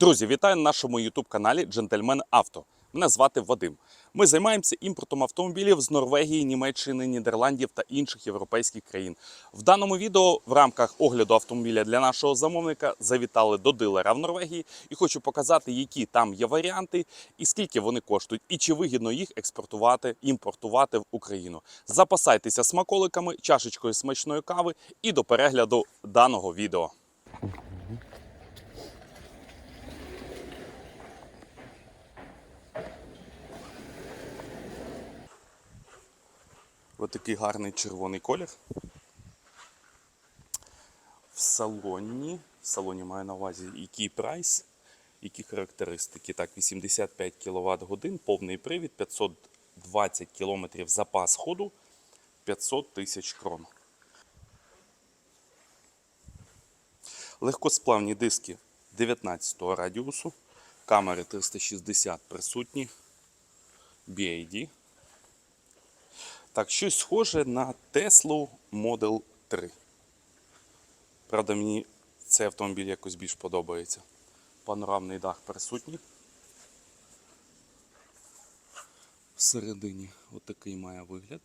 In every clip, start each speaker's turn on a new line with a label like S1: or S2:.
S1: Друзі, вітаю на нашому youtube каналі Джентльмен Авто. Мене звати Вадим. Ми займаємося імпортом автомобілів з Норвегії, Німеччини, Нідерландів та інших європейських країн. В даному відео в рамках огляду автомобіля для нашого замовника завітали до дилера в Норвегії і хочу показати, які там є варіанти і скільки вони коштують, і чи вигідно їх експортувати, імпортувати в Україну. Запасайтеся смаколиками, чашечкою смачної кави і до перегляду даного відео. Ось такий гарний червоний колір. В салоні. В салоні маю на увазі який прайс, які характеристики. Так, 85 кВт годин, повний привід, 520 км запас ходу, 500 тисяч крон. Легкосплавні диски 19 радіусу, камери 360 присутні, BAD. Так, щось схоже на Tesla Model 3. Правда, мені цей автомобіль якось більш подобається. Панорамний дах присутній. Всередині отакий має вигляд.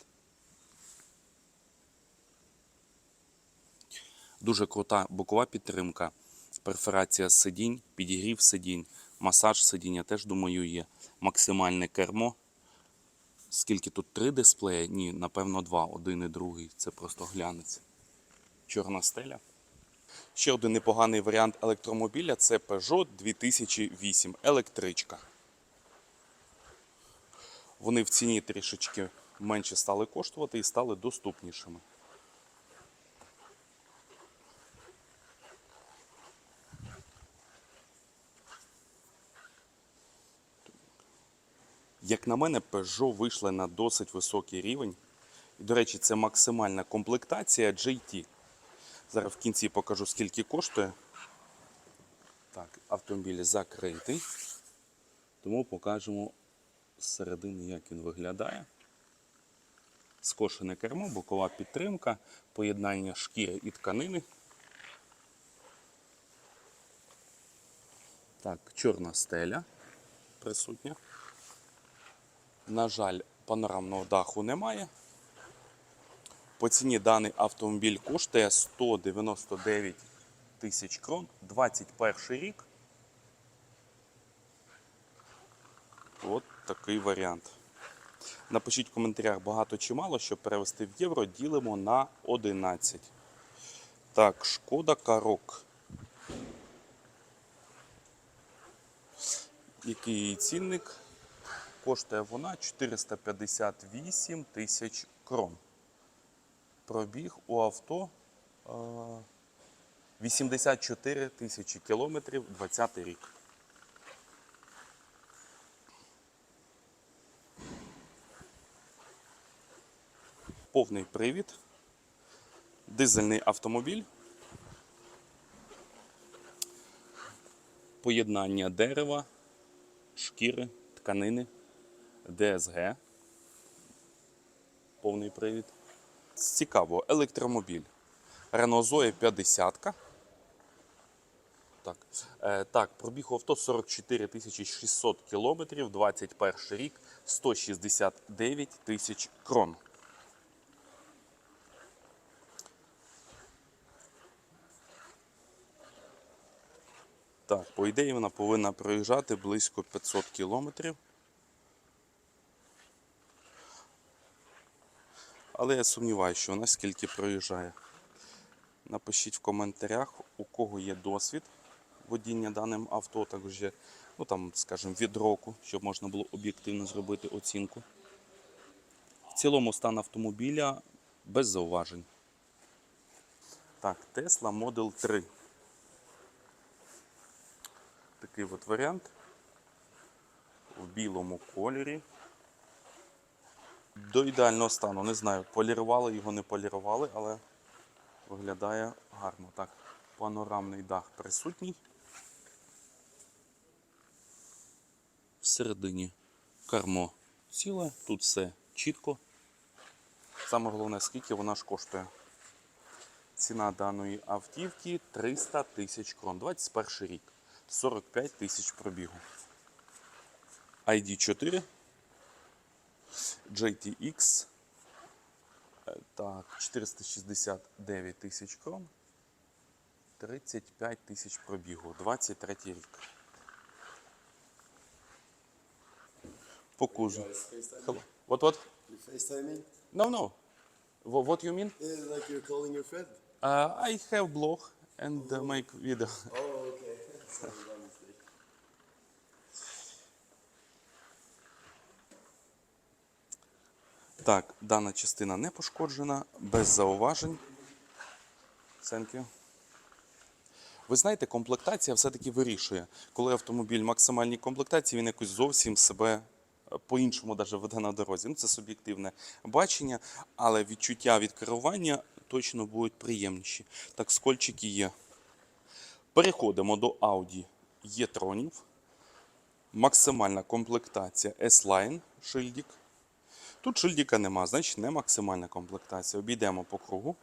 S1: Дуже крута бокова підтримка, перфорація сидінь, підігрів сидінь, масаж сидіння теж, думаю, є. Максимальне кермо. Скільки тут три дисплеї? Ні, напевно, два. Один і другий. Це просто глянець. Чорна стеля. Ще один непоганий варіант електромобіля це Peugeot 2008 електричка. Вони в ціні трішечки менше стали коштувати і стали доступнішими. Як на мене, Peugeot вийшли на досить високий рівень. І, до речі, це максимальна комплектація JT. Зараз в кінці покажу, скільки коштує. Так, автомобіль закритий. Тому покажемо зсередини, як він виглядає. Скошене кермо, бокова підтримка, поєднання шкіри і тканини. Так, чорна стеля присутня. На жаль, панорамного даху немає. По ціні даний автомобіль коштує 199 тисяч крон, 21 рік. От такий варіант. Напишіть в коментарях багато чи мало, щоб перевести в євро, ділимо на 11. Так, шкода Карок. Який цінник? Коштує вона 458 тисяч крон. Пробіг у авто е, 84 тисячі кілометрів 20 рік. Повний привід. Дизельний автомобіль. Поєднання дерева, шкіри, тканини. DSG. Повний привід. Цікаво, електромобіль. Renault Zoe 50. Так, е, так, пробіг авто 44 600 кілометрів, 21 рік, 169 тисяч крон. Так, по ідеї вона повинна проїжджати близько 500 кілометрів. Але я сумніваюся, що вона скільки проїжджає. Напишіть в коментарях, у кого є досвід водіння даним авто, також є, ну там, скажімо, від року, щоб можна було об'єктивно зробити оцінку. В цілому стан автомобіля без зауважень. Так, Tesla Model 3. Такий от варіант. В білому кольорі до ідеального стану. Не знаю, полірували його, не полірували, але виглядає гарно. Так, панорамний дах присутній. Всередині кермо ціле, тут все чітко. Саме головне, скільки вона ж коштує. Ціна даної автівки 300 тисяч крон. 21 рік. 45 тисяч пробігу. ID4. JTX. Е, Так, 469 тисяч крон. 35 тисяч пробігу. 23 рік. По. Hello. What, what?
S2: You FaceTiming?
S1: No, no. Wha- What you mean?
S2: Yeah, like you're calling your friend.
S1: Uh, I have blog and uh, make video.
S2: Oh, okay.
S1: Так, дана частина не пошкоджена, без зауважень. Thank you. Ви знаєте, комплектація все-таки вирішує. Коли автомобіль в максимальній комплектації, він якось зовсім себе е, по-іншому даже веде на дорозі. Ну, це суб'єктивне бачення, але відчуття від керування точно будуть приємніші. Так, скольчики є. Переходимо до Audi e-tronів. Максимальна комплектація S-Line шильдик. Тут шильдика нема, значить не максимальна комплектація. Обійдемо по кругу.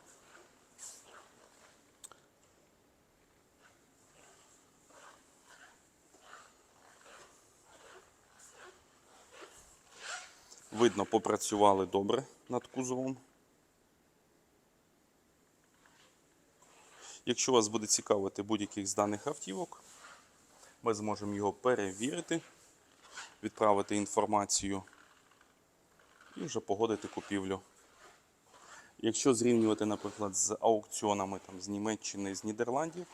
S1: Видно, попрацювали добре над кузовом. Якщо вас буде цікавити будь-яких з даних автівок, ми зможемо його перевірити, відправити інформацію і вже погодити купівлю. Якщо зрівнювати, наприклад, з аукціонами там, з Німеччини, з Нідерландів,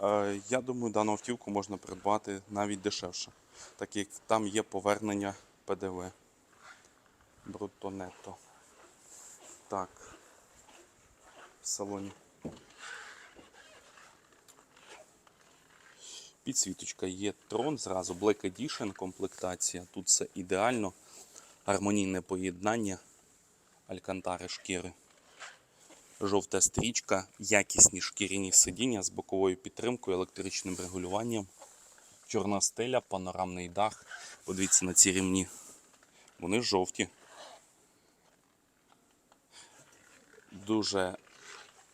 S1: е, я думаю, дану автівку можна придбати навіть дешевше, так як там є повернення ПДВ. Брутто нетто. Так. В салоні. Підсвіточка є трон, зразу Black Edition комплектація. Тут все ідеально. Гармонійне поєднання алькантари шкіри. Жовта стрічка, якісні шкіряні сидіння з боковою підтримкою, електричним регулюванням. Чорна стеля, панорамний дах. Подивіться на ці рівні. Вони жовті. Дуже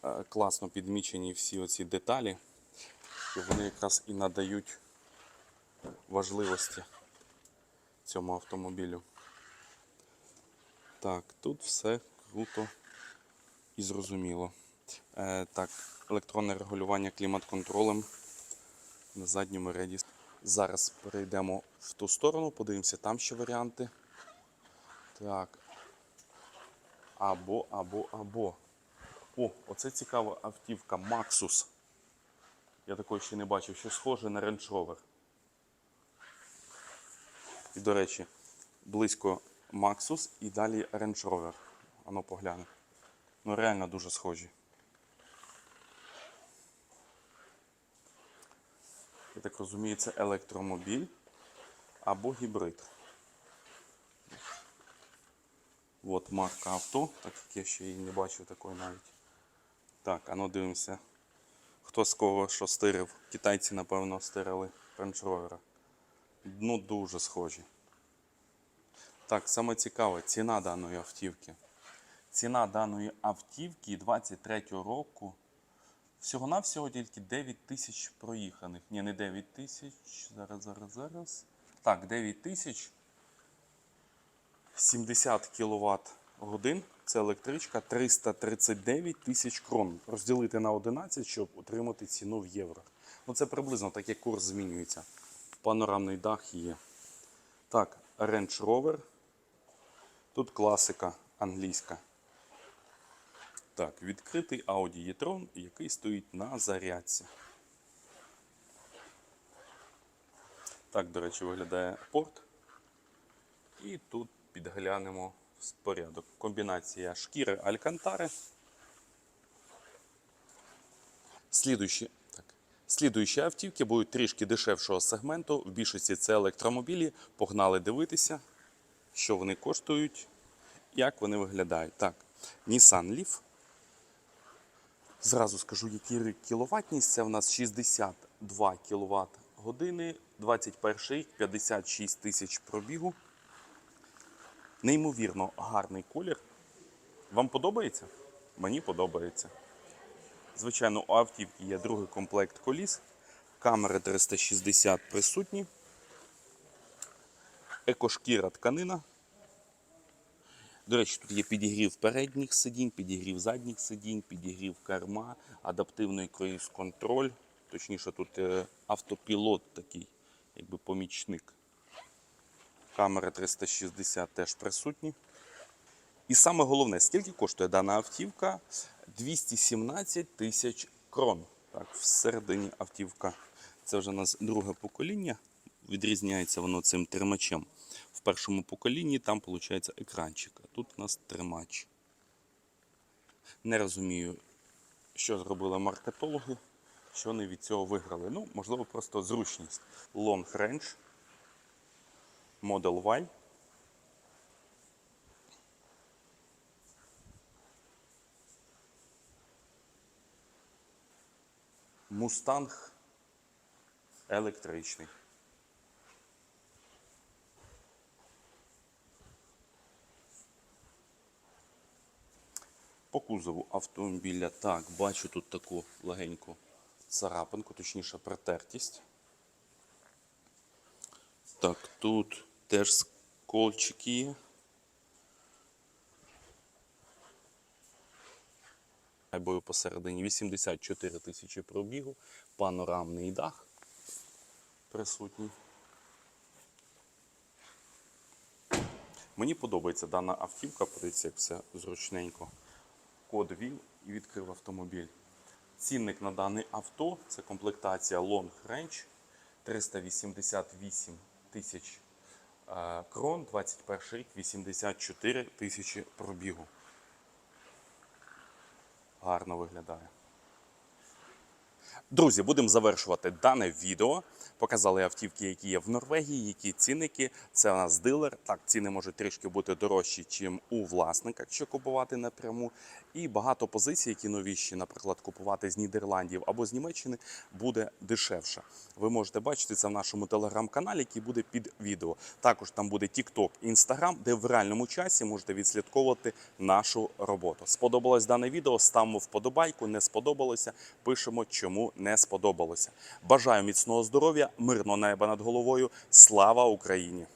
S1: е, класно підмічені всі оці деталі, що вони якраз і надають важливості цьому автомобілю. Так, тут все круто і зрозуміло. Е, так, електронне регулювання клімат-контролем на задньому ряді. Зараз перейдемо в ту сторону, подивимося, там ще варіанти. Так. Або, або, або. О, оце цікава автівка Maxus. Я такої ще не бачив, що схоже на Range Rover. І, до речі, близько Maxus і далі Range Rover. Ану погляне. Ну реально дуже схожі. Я так розумію, це електромобіль або гібрид. От марка авто, так як я ще її не бачив такої навіть. Так, а ну дивимося. Хто з кого що стирив? Китайці, напевно, стирили Rover. Ну, дуже схожі. Так, саме цікаве, ціна даної автівки. Ціна даної автівки 23-го року. Всього-навсього тільки 9 тисяч проїханих. Ні, не 9 тисяч. Зараз, зараз, зараз. Так, 9 тисяч. 70 кВт годин. Це електричка 339 тисяч крон. Розділити на 11, щоб отримати ціну в євро. Ну це приблизно так, як курс змінюється. Панорамний дах є. Так, Range Rover. Тут класика англійська. Так, відкритий Audi e-tron, який стоїть на зарядці. Так, до речі, виглядає порт. І тут підглянемо порядок. Комбінація шкіри алькантари. Слідуючі, так. Слідуючі автівки будуть трішки дешевшого сегменту. В більшості це електромобілі. Погнали дивитися, що вони коштують, як вони виглядають. Так, Nissan Leaf. Зразу скажу, який кіловатність. Це в нас 62 кВт години, 21 рік, 56 тисяч пробігу. Неймовірно гарний колір. Вам подобається? Мені подобається. Звичайно, у автівки є другий комплект коліс, Камери 360 присутні. Екошкіра тканина. До речі, тут є підігрів передніх сидінь, підігрів задніх сидінь, підігрів керма, адаптивний круїз-контроль. Точніше, тут е, автопілот такий, якби помічник. Камери 360 теж присутні. І саме головне, скільки коштує дана автівка? 217 тисяч крон. Так, всередині автівка. Це вже у нас друге покоління. Відрізняється воно цим тримачем. В першому поколінні там виходить екранчик, а тут у нас тримач. Не розумію, що зробили маркетологи, що вони від цього виграли. Ну, можливо, просто зручність. Long range, Model Y. Мустанг електричний. По кузову автомобіля так, бачу тут таку легеньку царапинку, точніше протертість. Так, тут теж скольчики є. Бою посередині 84 тисячі пробігу, панорамний дах присутній. Мені подобається дана автівка, подивіться, як все зручненько. Код ввів і відкрив автомобіль. Цінник на дане авто це комплектація Long Range 388 тисяч е, крон, 21 рік, 84 тисячі пробігу. Гарно виглядає. Друзі, будемо завершувати дане відео. Показали автівки, які є в Норвегії, які цінники. Це у нас дилер. Так, ціни можуть трішки бути дорожчі, ніж у власника, якщо купувати напряму. І багато позицій, які новіші, наприклад, купувати з Нідерландів або з Німеччини, буде дешевше. Ви можете бачити це в нашому телеграм-каналі, який буде під відео. Також там буде TikTok, Instagram, де в реальному часі можете відслідковувати нашу роботу. Сподобалось дане відео? Ставимо вподобайку. Не сподобалося. Пишемо, чому не сподобалося. Бажаю міцного здоров'я, мирного неба над головою. Слава Україні!